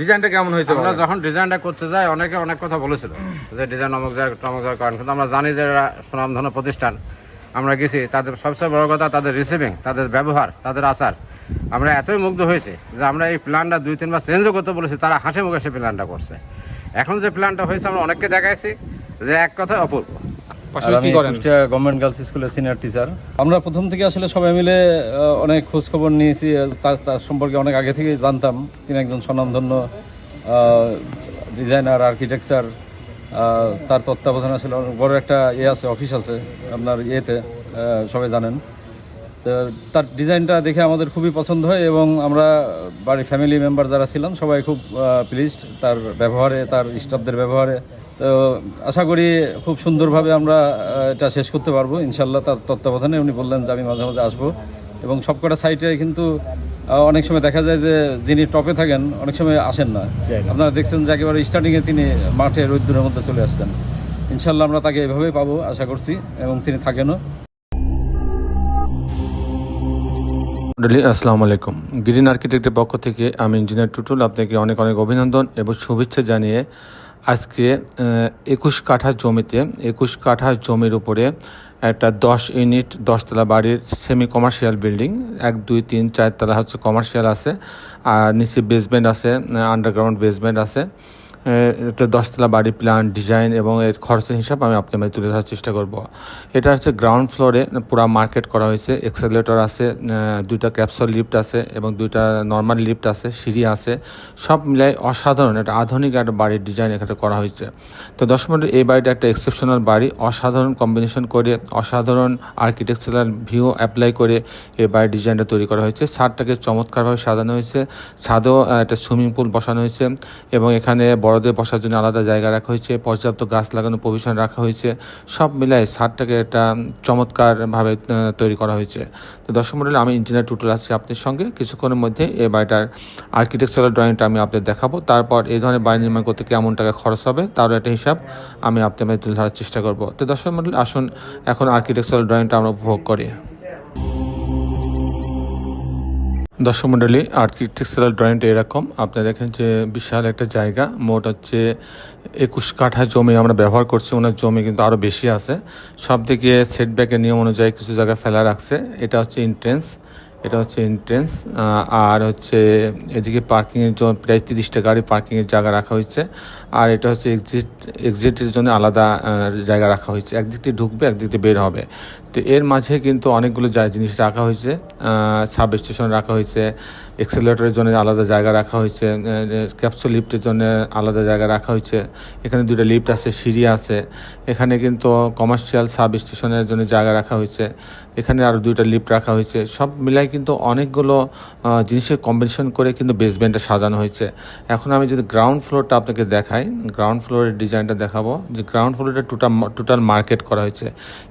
ডিজাইনটা কেমন হয়েছে আমরা যখন ডিজাইনটা করতে যাই অনেকে অনেক কথা বলেছিল যে ডিজাইন অমুক যায় টমক যায় করেন। কিন্তু আমরা জানি যে এরা সুনামধন্য প্রতিষ্ঠান। আমরা গেছি তাদের সবচেয়ে বড় কথা তাদের রিসিভিং তাদের ব্যবহার তাদের আচার। আমরা এতই মুগ্ধ হয়েছি যে আমরা এই প্ল্যানটা দুই তিনবার চেঞ্জও করতে বলেছি তারা হাসি মুখে সে প্ল্যানটা করছে। এখন যে প্ল্যানটা হয়েছে আমরা অনেককে দেখাইছি যে এক কথায় অপূর্ব। আমি কুষ্টিয়া গভর্নমেন্ট গার্লস স্কুলের সিনিয়র টিচার আমরা প্রথম থেকে আসলে সবাই মিলে অনেক খোঁজ খবর নিয়েছি তার তার সম্পর্কে অনেক আগে থেকেই জানতাম। তিনি একজন স্বনামধন্য ডিজাইনার আর্কিটেকচার তার তত্ত্বাবধানে আসলে বড় একটা ইয়ে আছে অফিস আছে আপনার ইয়েতে সবাই জানেন। তো তার ডিজাইনটা দেখে আমাদের খুবই পছন্দ হয় এবং আমরা বাড়ির ফ্যামিলি মেম্বার যারা ছিলাম সবাই খুব প্লিজড তার ব্যবহারে তার স্টাফদের ব্যবহারে। তো আশা করি খুব সুন্দরভাবে আমরা এটা শেষ করতে পারব। ইনশাল্লাহ তার তত্ত্বাবধানে উনি বললেন যে আমি মাঝে মাঝে আসব। এবং সবকটা সাইটে কিন্তু অনেক সময় দেখা যায় যে যিনি টপে থাকেন অনেক সময় আসেন না। আপনারা দেখছেন যে একেবারে স্টার্টিংয়ে তিনি মাঠে রোদ্দুরের মধ্যে চলে আসছেন। ইনশাল্লাহ আমরা তাকে এভাবেই পাবো আশা করছি এবং তিনি থাকেনও। আসসালামু আলাইকুম। গ্রিন আর্কিটেক্টের পক্ষ থেকে আমি ইঞ্জিনিয়ার টুটুল আপনাকে অনেক অনেক অভিনন্দন এবং শুভেচ্ছা জানিয়ে আজকে একুশ কাঠা জমিতে, একুশ কাঠা জমির উপরে একটা দশ ইউনিট, দশতলা বাড়ির সেমি কমার্শিয়াল বিল্ডিং এক, দুই, তিন, চারতলা হচ্ছে কমার্শিয়াল আছে, আর নিচে বেসমেন্ট আছে আন্ডারগ্রাউন্ড বেসমেন্ট আছে। এটা দশতলা বাড়ি প্ল্যান ডিজাইন এবং এর খরচের হিসাব আমি আপনার মাঝে তুলে ধরার চেষ্টা করব। এটা হচ্ছে গ্রাউন্ড ফ্লোরে পুরো মার্কেট করা হয়েছে এক্সেলেটর আছে দুইটা ক্যাপসুল লিফট আছে এবং দুইটা নর্মাল লিফট আছে, সিঁড়ি আছে, সব মিলাই অসাধারণ একটা আধুনিক একটা বাড়ির ডিজাইন এখানে করা হয়েছে। তো দশ মিনিট এই বাড়িটা একটা এক্সেপশনাল বাড়ি, অসাধারণ কম্বিনেশন করে, অসাধারণ আর্কিটেকচারাল ভিউ অ্যাপ্লাই করে এই বাড়ির ডিজাইনটা তৈরি করা হয়েছে। ছাদটাকে চমৎকারভাবে সাজানো হয়েছে, ছাদেও একটা সুইমিং পুল বসানো হয়েছে এবং এখানে বড়দের বসার জন্য আলাদা জায়গা রাখা হয়েছে, পর্যাপ্ত গাছ লাগানো প্রভিশন রাখা হয়েছে, সব মিলাই ছাদটাকে একটা চমৎকারভাবে তৈরি করা হয়েছে। তো দর্শক মন্ডলী, আমি ইঞ্জিনিয়ার টুটুল আছি আপনার সঙ্গে। কিছুক্ষণের মধ্যে এই বাড়িটার আর্কিটেকচারাল ড্রয়িংটা আমি আপনাদের দেখাবো। তারপর এই ধরনের বাড়ি নির্মাণ করতে কেমন টাকা খরচ হবে, তারও একটা হিসাব আমি আপনাদের তুলে ধরার চেষ্টা করব। তো দর্শক মন্ডলী, আসুন, এখন আর্কিটেকচারাল ড্রয়িংটা আমরা উপভোগ করি। দর্শক মণ্ডলী আর্কিটেকচারাল ড্রয়িংটা এরকম। আপনারা দেখেন যে বিশাল একটা জায়গা। মোট হচ্ছে একুশ কাঠা জমি আমরা ব্যবহার করছি। ওনার জমি কিন্তু আরও বেশি আছে। সব দিকে সেটব্যাকের নিয়ম অনুযায়ী কিছু জায়গায় ফেলা রাখছে। এটা হচ্ছে এন্ট্রেন্স এটা হচ্ছে এন্ট্রেন্স আর হচ্ছে এদিকে পার্কিংয়ের জন্য প্রায় তিরিশটা গাড়ি পার্কিংয়ের জায়গা রাখা হয়েছে। আর এটা হচ্ছে এক্সিট এক্সিটের জন্য আলাদা জায়গা রাখা হয়েছে। একদিক দিয়ে ঢুকবে, একদিক দিয়ে বের হবে। তো এর মাঝে কিন্তু অনেকগুলো জিনিস রাখা হয়েছে সাব স্টেশন রাখা হয়েছে এক্সেলেটরের জন্য আলাদা জায়গা রাখা হয়েছে ক্যাপসুল লিফটের জন্য আলাদা জায়গা রাখা হয়েছে। এখানে দুটো লিফট আছে, সিঁড়ি আছে। এখানে কিন্তু কমার্শিয়াল সাব স্টেশনের জন্য জায়গা রাখা হয়েছে। এখানে আরও দুইটা লিফট রাখা হয়েছে। সব মিলাই কিন্তু অনেকগুলো জিনিসের কম্বিনেশন করে কিন্তু বেসমেন্টটা সাজানো হয়েছে। এখন আমি যদি গ্রাউন্ড ফ্লোরটা আপনাকে দেখাই গ্রাউন্ড ফ্লোরের ডিজাইনটা দেখাবো। যে গ্রাউন্ড ফ্লোরটা টোটাল টোটাল মার্কেট করা হয়েছে।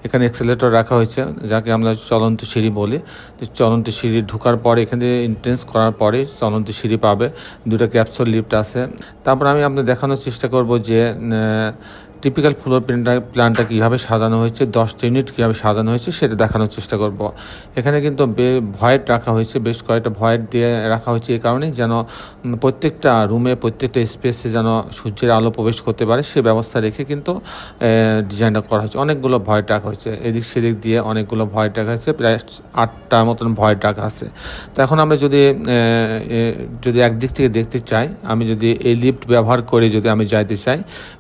এখানে এক্সেলেটর রাখা হয়েছে, যাকে আমরা চলন্ত সিঁড়ি বলি। চলন্ত সিঁড়ি ঢোকার পরে, এখানে এন্ট্রেন্স করার পরে চলন্ত সিঁড়ি পাবে। দুটো ক্যাপসুল লিফট আছে। তারপর আমি আপনাকে দেখানোর চেষ্টা করব যে টিপিক্যাল ফ্লোর প্ল্যানটা প্ল্যানটা কীভাবে সাজানো হয়েছে দশটা ইউনিট কীভাবে সাজানো হয়েছে সেটা দেখানোর চেষ্টা করব। এখানে কিন্তু বে ভয়েট রাখা হয়েছে, বেশ কয়েকটা ভয়েট দিয়ে রাখা হয়েছে এই কারণে যেন প্রত্যেকটা রুমে, প্রত্যেকটা স্পেসে যেন সূর্যের আলো প্রবেশ করতে পারে সে ব্যবস্থা রেখে কিন্তু ডিজাইনটা করা হয়েছে। অনেকগুলো ভয়েট রাখা হয়েছে। এদিক সেদিক দিয়ে অনেকগুলো ভয়েট রাখা হয়েছে, প্রায় আটটার মতন ভয়েট রাখা আছে। তো এখন আমরা যদি যদি একদিক থেকে দেখতে চাই, আমি যদি এই লিফট ব্যবহার করে যদি আমি যাইতে চাই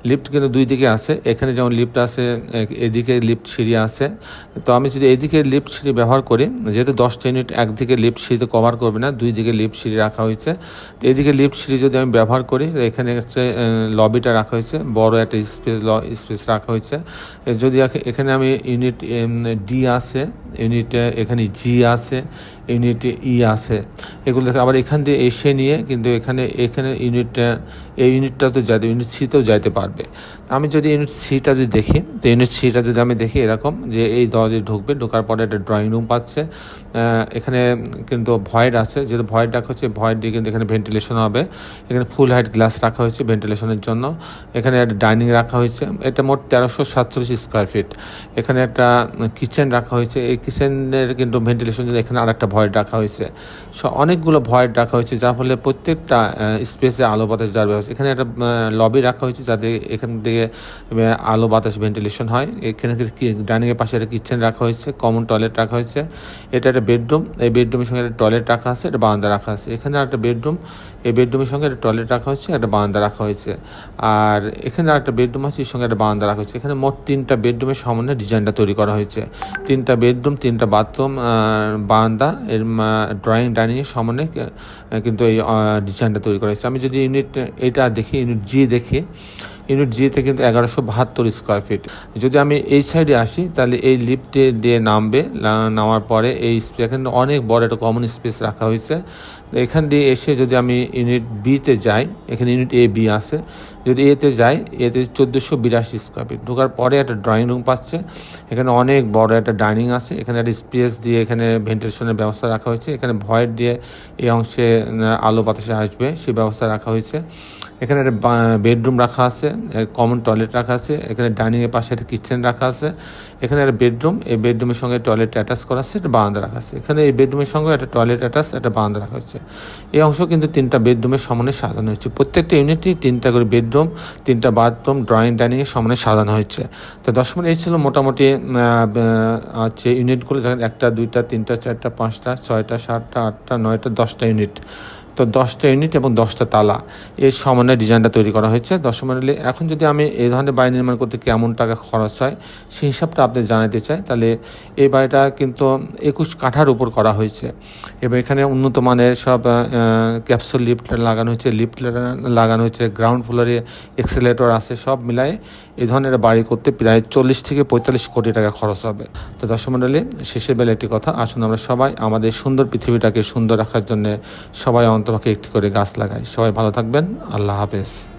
লিফট কিন্তু দুই দিকে আছে, এখানে যেমন লিফট আছে এদিকে লিফট সিঁড়ি আছে। তো আমি যদি এদিকে লিফট সিঁড়ি ব্যবহার করি, যেহেতু দশটা ইউনিট একদিকে লিফট সিঁড়িতে কভার করবে না, দুই দিকে লিফট সিঁড়ি রাখা হয়েছে। তো এদিকে লিফট সিঁড়ি যদি আমি ব্যবহার করি এখানে হচ্ছে লবিটা রাখা হয়েছে, বড় একটা স্পেস ল স্পেস রাখা হয়েছে। যদি এখ- এখানে আমি ইউনিট ডি আছে ইউনিট এখানে জি আছে ইউনিট ই আছে। এগুলো দেখে, আবার এখান দিয়ে এসে নিয়ে কিন্তু এখানে এখানে ইউনিটটা, এই ইউনিটটা তো যাইতে ইউনিট সিতেও যাইতে পারবে। আমি যদি ইউনিট সিটা যদি দেখি, তো ইউনিট সিটা যদি আমি দেখি এরকম যে এই দরজায় ঢুকবে, ঢোকার পরে একটা ড্রয়িং রুম পাচ্ছে এখানে কিন্তু ভয়েড আছে, যেহেতু ভয়েড রাখা হচ্ছে, ভয়েড দিয়ে কিন্তু এখানে ভেন্টিলেশন হবে। এখানে ফুল হাইট গ্লাস রাখা হয়েছে ভেন্টিলেশনের জন্য। এখানে একটা ডাইনিং রাখা হয়েছে, এটা মোট তেরোশো সাতচল্লিশ স্কোয়ার ফিট। এখানে একটা কিচেন রাখা হয়েছে, এই কিচেনের কিন্তু ভেন্টিলেশন জন্য এখানে আরেকটা ভয়েড রাখা হয়েছে। সো অনেকগুলো ভয়েড রাখা হয়েছে, যার ফলে প্রত্যেকটা স্পেসে আলো বাতাস যার ব্যবস্থা এখানে একটা লবি রাখা হয়েছে যাতে এখান থেকে আলো বাতাস ভেন্টিলেশন হয়। এখানে ডাইনিংয়ের পাশে একটা কিচেন রাখা হয়েছে কমন টয়লেট রাখা হয়েছে। এটা একটা বেডরুম এই বেডরুমের সঙ্গে একটা টয়লেট রাখা আছে, একটা বারান্দা রাখা আছে। এখানে একটা বেডরুম এই বেডরুমের সঙ্গে একটা টয়লেট রাখা হয়েছে, একটা বারান্দা রাখা হয়েছে। আর এখানে একটা বেডরুম আছে, এর সঙ্গে একটা বারান্দা রাখা হয়েছে। এখানে মোট তিনটা বেডরুমের সমন্বয়ে ডিজাইনটা তৈরি করা হয়েছে। তিনটা বেডরুম তিনটা বাথরুম বারান্দা, এর ড্রয়িং ডাইনিংয়ের সমন্বয়ে কে- কিন্তু এই ডিজাইনটা তৈরি করা হয়েছে। আমি যদি ইউনিট, এটা দেখি, ইউনিট জি দেখি, ইউনিট জিতে কিন্তু এগারোশো বাহাত্তর স্কোয়ার ফিট যদি আমি এই সাইডে আসি, তাহলে এই লিফটে দিয়ে নামবে নামার পরে এই এখানে অনেক বড় একটা কমন স্পেস রাখা হয়েছে। এখান দিয়ে এসে যদি আমি ইউনিট বিতে যাই, এখানে ইউনিট এ বি আছে, যদি এতে যাই এতে চোদ্দোশো বিরাশি স্কোয়ার ফিট ঢোকার পরে একটা ড্রয়িং রুম পাচ্ছে। এখানে অনেক বড় একটা ডাইনিং আছে। এখানে একটা স্পেস দিয়ে এখানে ভেন্টিলেশনের ব্যবস্থা রাখা হয়েছে। এখানে ভয়েড দিয়ে এই অংশে আলো বাতাসে আসবে সেই ব্যবস্থা রাখা হয়েছে। এখানে একটা বেডরুম রাখা আছে কমন টয়লেট রাখা আছে। এখানে ডাইনিং এর পাশে একটা কিচেন রাখা আছে। এখানে একটা বেডরুম এই বেডরুমের সঙ্গে টয়লেট অ্যাটাচ করা আছে, একটা বারান্দা রাখা আছে। এখানে এই বেডরুমের সঙ্গে একটা টয়লেট অ্যাটাচ একটা বারান্দা রাখা হয়েছে। এই অংশ কিন্তু তিনটা বেডরুমের সমানে সাজানো হয়েছে। প্রত্যেকটা ইউনিটই তিনটা করে বেডরুম, তিনটা বাথরুম, ড্রয়িং, ডাইনিং সমানে সাজানো হয়েছে। তো দশ মিনিট, এই ছিল মোটামুটি হচ্ছে ইউনিটগুলো যেমন একটা, দুইটা, তিনটা, চারটা, পাঁচটা, ছয়টা, সাতটা, আটটা, নয়টা, দশটা ইউনিট। তো দশটা ইউনিট এবং দশটা তালা এর সমানে ডিজাইনটা তৈরি করা হয়েছে। দশ মডেলে এখন যদি আমি এই ধরনের বাড়ি নির্মাণ করতে কেমন টাকা খরচ হয়, সেই হিসাবটা আপনি জানাতে চাই। তাহলে এই বাড়িটা কিন্তু একুশ কাঠার উপর করা হয়েছে। এবং এখানে উন্নত মানের সব ক্যাপসুল লিফট লাগানো হয়েছে, লিফট লাগানো হয়েছে, গ্রাউন্ড ফ্লোরে এক্সেলেটর আছে, সব মিলায়ে এই ধরনের বাড়ি করতে প্রায় চল্লিশ থেকে পঁয়তাল্লিশ কোটি টাকা খরচ হবে। তো দর্শক মণ্ডলী শেষের বেলা একটি কথা, আসুন আমরা সবাই আমাদের সুন্দর পৃথিবীটাকে সুন্দর রাখার জন্য সবাই অন্তপাকে একটি করে গাছ লাগাই। সবাই ভালো থাকবেন। আল্লাহ হাফেজ।